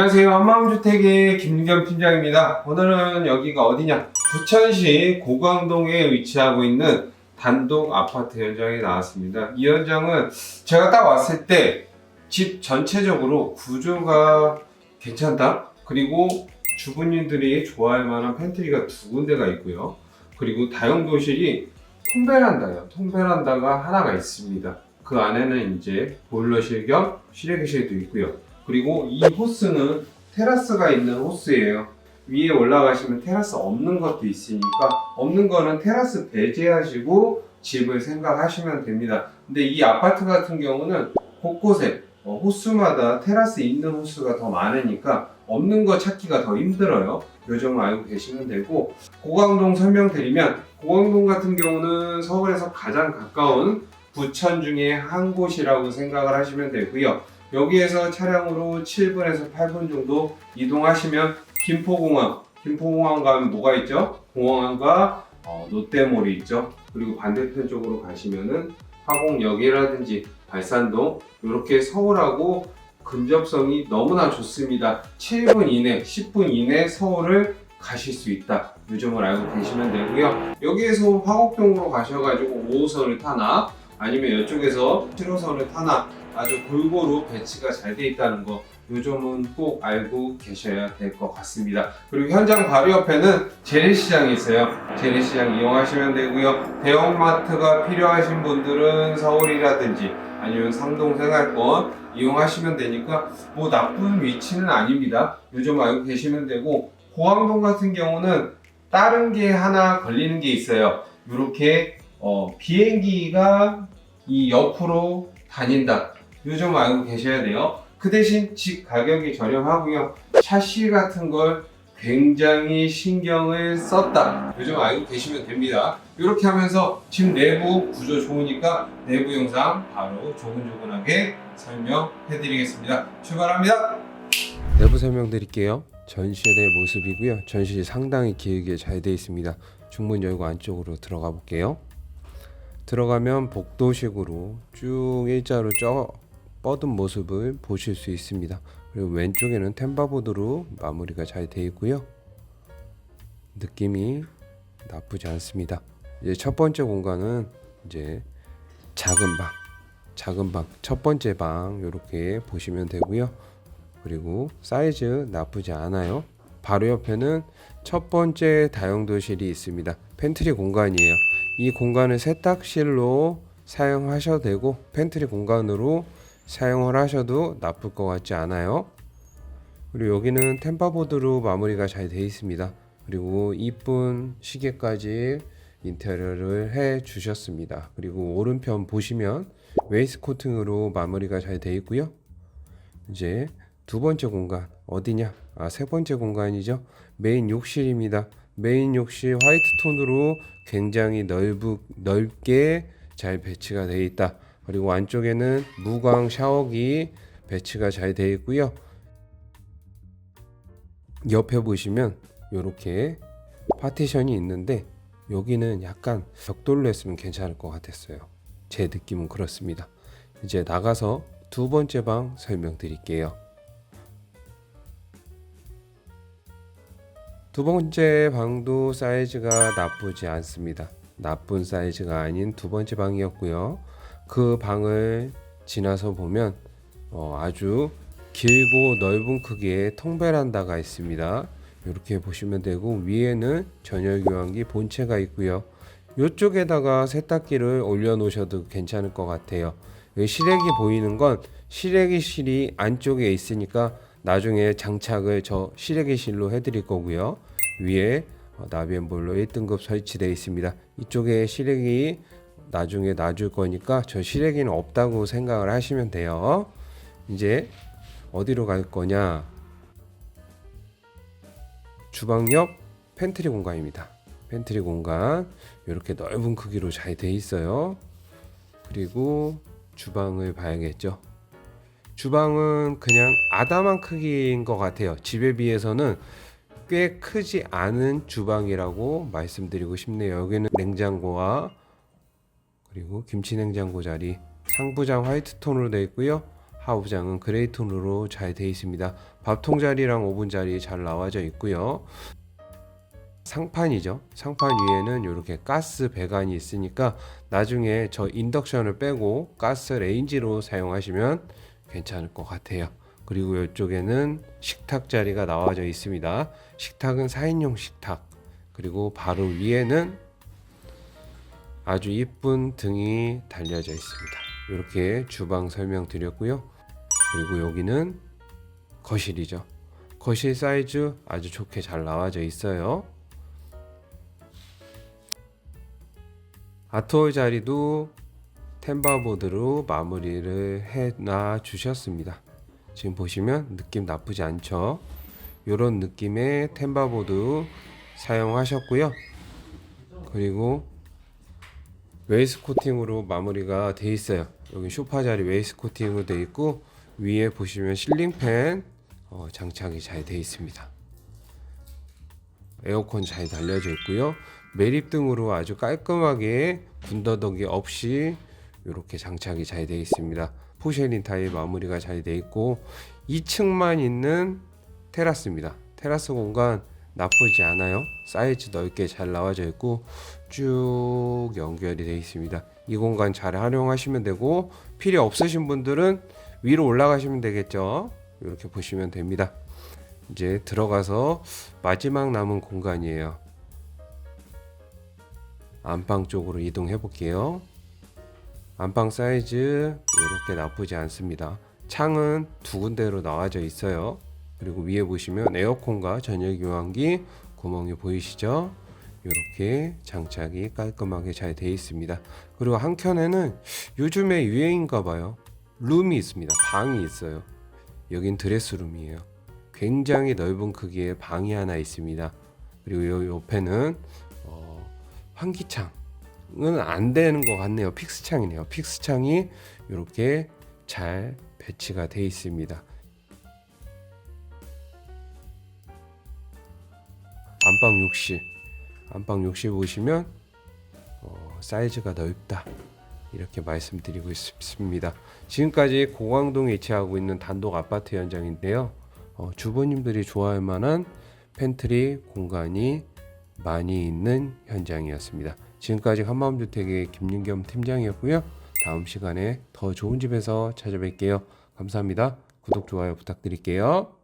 안녕하세요. 한마음주택의 김윤겸 팀장입니다. 오늘은 여기가 어디냐? 부천시 고강동에 위치하고 있는 단독 아파트 현장에 나왔습니다. 이 현장은 제가 딱 왔을 때 집 전체적으로 구조가 괜찮다. 그리고 주부님들이 좋아할 만한 팬트리가 두 군데가 있고요. 그리고 다용도실이 통베란다예요. 통베란다가 하나가 있습니다. 그 안에는 이제 보일러실 겸 실외기실도 있고요. 그리고 이 호스는 테라스가 있는 호스예요. 위에 올라가시면 테라스 없는 것도 있으니까 없는 거는 테라스 배제하시고 집을 생각하시면 됩니다. 근데 이 아파트 같은 경우는 곳곳에 어, 호수마다 테라스 있는 호수가 더 많으니까 없는 거 찾기가 더 힘들어요. 요 점을 알고 계시면 되고 고강동 설명드리면 고강동 같은 경우는 서울에서 가장 가까운 부천 중에 한 곳이라고 생각을 하시면 되고요. 여기에서 차량으로 7분에서 8분 정도 이동하시면 김포공항, 김포공항 가면 뭐가 있죠? 공항과 어, 롯데몰이 있죠. 그리고 반대편 쪽으로 가시면은 화곡역이라든지 발산동 이렇게 서울하고 근접성이 너무나 좋습니다. 7분 이내, 10분 이내 서울을 가실 수 있다. 이 점을 알고 계시면 되고요. 여기에서 화곡동으로 가셔가지고 5호선을 타나 아니면 이쪽에서 7호선을 타나 아주 골고루 배치가 잘 돼 있다는 거. 이 점은 꼭 알고 계셔야 될 것 같습니다. 그리고 현장 바로 옆에는 재래시장이 있어요. 재래시장 이용하시면 되고요. 대형마트가 필요하신 분들은 서울이라든지 아니면 상동생활권 이용하시면 되니까 뭐 나쁜 위치는 아닙니다. 이점 알고 계시면 되고 고항동 같은 경우는 다른 게 하나 걸리는 게 있어요. 이렇게 어, 비행기가 이 옆으로 다닌다. 이점 알고 계셔야 돼요. 그 대신 집 가격이 저렴하고요. 샤시 같은 걸 굉장히 신경을 썼다. 이점 알고 계시면 됩니다. 이렇게 하면서 집 내부 구조 좋으니까 내부 영상 바로 조근조근하게 설명해 드리겠습니다. 출발합니다. 내부 설명 드릴게요. 전실의 모습이고요. 전실이 상당히 길게 잘 되어 있습니다. 중문 열고 안쪽으로 들어가 볼게요. 들어가면 복도식으로 쭉 일자로 쪄 뻗은 모습을 보실 수 있습니다. 그리고 왼쪽에는 템바보드로 마무리가 잘 되어 있고요. 느낌이 나쁘지 않습니다. 이제 첫 번째 공간은 이제 작은 방, 작은 방, 첫 번째 방 이렇게 보시면 되고요. 그리고 사이즈 나쁘지 않아요. 바로 옆에는 첫 번째 다용도실이 있습니다. 팬트리 공간이에요. 이 공간을 세탁실로 사용하셔도 되고 팬트리 공간으로 사용을 하셔도 나쁠 것 같지 않아요. 그리고 여기는 템바보드로 마무리가 잘 되어 있습니다. 그리고 이쁜 시계까지 인테리어를 해 주셨습니다. 그리고 오른편 보시면 웨이스 코팅으로 마무리가 잘 되어 있고요. 이제 두 번째 공간 어디냐? 아, 세 번째 공간이죠. 메인 욕실입니다. 메인 욕실 화이트 톤으로 굉장히 넓, 넓게 잘 배치가 되어 있다. 그리고 안쪽에는 무광 샤워기 배치가 잘 되어 있고요. 옆에 보시면 이렇게 파티션이 있는데 여기는 약간 벽돌로 했으면 괜찮을 것 같았어요. 제 느낌은 그렇습니다. 이제 나가서 두 번째 방 설명드릴게요. 두 번째 방도 사이즈가 나쁘지 않습니다. 나쁜 사이즈가 아닌 두 번째 방이었고요. 그 방을 지나서 보면 어, 아주 길고 넓은 크기의 통베란다가 있습니다. 이렇게 보시면 되고 위에는 전열 교환기 본체가 있고요. 이쪽에다가 세탁기를 올려 놓으셔도 괜찮을 것 같아요. 실외기 보이는 건 실외기실이 안쪽에 있으니까 나중에 장착을 저 실외기실로 해드릴 거고요. 위에 어, 나비앤볼로 1등급 설치되어 있습니다. 이쪽에 실외기 나중에 놔줄 거니까 저 실외기는 없다고 생각을 하시면 돼요. 이제 어디로 갈 거냐? 주방 옆 팬트리 공간입니다. 팬트리 공간 이렇게 넓은 크기로 잘 돼 있어요. 그리고 주방을 봐야겠죠. 주방은 그냥 아담한 크기인 것 같아요. 집에 비해서는 꽤 크지 않은 주방이라고 말씀드리고 싶네요. 여기는 냉장고와 그리고 김치 냉장고 자리 상부장 화이트 톤으로 되어 있고요. 하부장은 그레이톤으로 잘 되어 있습니다. 밥통 자리랑 오븐 자리 잘 나와져 있고요. 상판이죠. 상판 위에는 이렇게 가스 배관이 있으니까 나중에 저 인덕션을 빼고 가스 레인지로 사용하시면 괜찮을 것 같아요. 그리고 이쪽에는 식탁 자리가 나와져 있습니다. 식탁은 4인용 식탁. 그리고 바로 위에는 아주 이쁜 등이 달려져 있습니다. 이렇게 주방 설명 드렸고요. 그리고 여기는 거실이죠. 거실 사이즈 아주 좋게 잘 나와져 있어요. 아트홀 자리도 템바보드로 마무리를 해놔 주셨습니다. 지금 보시면 느낌 나쁘지 않죠? 이런 느낌의 템바보드 사용하셨고요. 그리고 웨이스 코팅으로 마무리가 돼 있어요. 여기 소파 자리 웨이스 코팅으로 돼 있고 위에 보시면 실링팬 어, 장착이 잘 돼 있습니다. 에어컨 잘 달려져 있고요. 매립 등으로 아주 깔끔하게 군더더기 없이 이렇게 장착이 잘 되어 있습니다. 포쉐린 타입 마무리가 잘 되어 있고 2층만 있는 테라스입니다. 테라스 공간 나쁘지 않아요. 사이즈 넓게 잘 나와져 있고 쭉 연결이 되어 있습니다. 이 공간 잘 활용하시면 되고 필요 없으신 분들은 위로 올라가시면 되겠죠. 이렇게 보시면 됩니다. 이제 들어가서 마지막 남은 공간이에요. 안방 쪽으로 이동해 볼게요. 안방 사이즈 이렇게 나쁘지 않습니다. 창은 두 군데로 나와져 있어요. 그리고 위에 보시면 에어컨과 전열 교환기 구멍이 보이시죠? 이렇게 장착이 깔끔하게 잘 되어 있습니다. 그리고 한 켠에는 요즘에 유행인가 봐요. 룸이 있습니다. 방이 있어요. 여긴 드레스룸이에요. 굉장히 넓은 크기의 방이 하나 있습니다. 그리고 요 옆에는 어, 환기창 은안 되는 것 같네요. 픽스 창이네요. 픽스 창이 이렇게 잘 배치가 되어 있습니다. 안방 욕실, 안방 욕실 보시면 어, 사이즈가 넓다 이렇게 말씀드리고 싶습니다. 지금까지 고강동에 위치하고 있는 단독 아파트 현장인데요. 어, 주부님들이 좋아할 만한 팬트리 공간이 많이 있는 현장이었습니다. 지금까지 한마음주택의 김윤겸 팀장이었고요. 다음 시간에 더 좋은 집에서 찾아뵐게요. 감사합니다. 구독, 좋아요 부탁드릴게요.